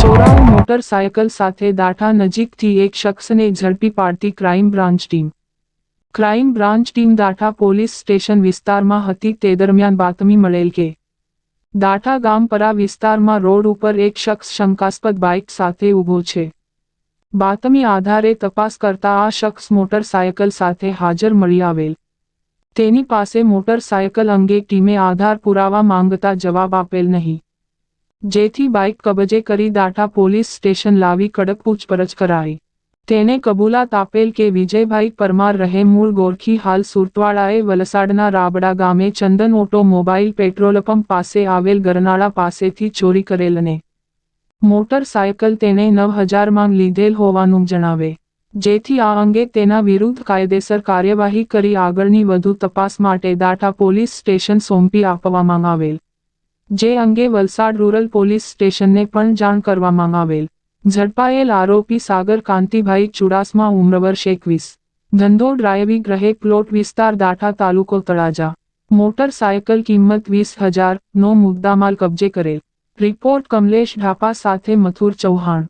Motorcycle સાથે દાઠા નજીકથી એક શખ્સને ઝડપી પાડતી crime branch team. Crime branch team Datha police station વિસ્તારમાં હતી તે દરમિયાન બાતમી મળેલ કે, દાઠા ગામપરા વિસ્તારમાં રોડ ઉપર એક શખ્સ શંકાસ્પદ બાઇક સાથે ઊભો છે. બાતમી આધારે તપાસ કરતા આ શખ્સ મોટરસાયકલ સાથે હાજર મળી આવેલ. તેની પાસે મોટરસાયકલ અંગે ટીમે આધાર પુરાવા માંગતા જવાબ આપેલ નહીં. જેથી બાઇક કબજે કરી દાઠા પોલીસ સ્ટેશન લાવી કડક પૂછપરછ કરાઈ. તેને કબૂલાત આપેલ કે વિજયભાઈ પરમાર રહે મૂળ ગોરખી હાલ સુરતવાળાએ વલસાડના રાબડા ગામે Chandan automobile petrol pump પાસે આવેલ ગરનાળા પાસેથી ચોરી કરેલ અને મોટરસાયકલ તેને નવ હજારમાં લીધેલ હોવાનું જણાવે. જેથી આ અંગે તેના વિરુદ્ધ કાયદેસર કાર્યવાહી કરી આગળની વધુ તપાસ માટે દાઠા પોલીસ સ્ટેશન સોંપી આપવામાં આવેલ. જે અંગે વલસાડ રૂરલ પોલીસ સ્ટેશનને પણ જાણ કરવામાં આવેલ. ઝડપાયેલ આરોપી સાગર કાંતિભાઈ ચુડાસમા, ઉમ્ર વર્ષ એકવીસ. ધંધો ડ્રાઇવિંગ રહે પ્લોટ વિસ્તાર દાઠા તાલુકો તળાજા. મોટરસાયકલ કિંમત વીસ હજાર નો મુદ્દામાલ કબજે કરેલ. રિપોર્ટ કમલેશ ઢાપા સાથે મથુર ચૌહાણ.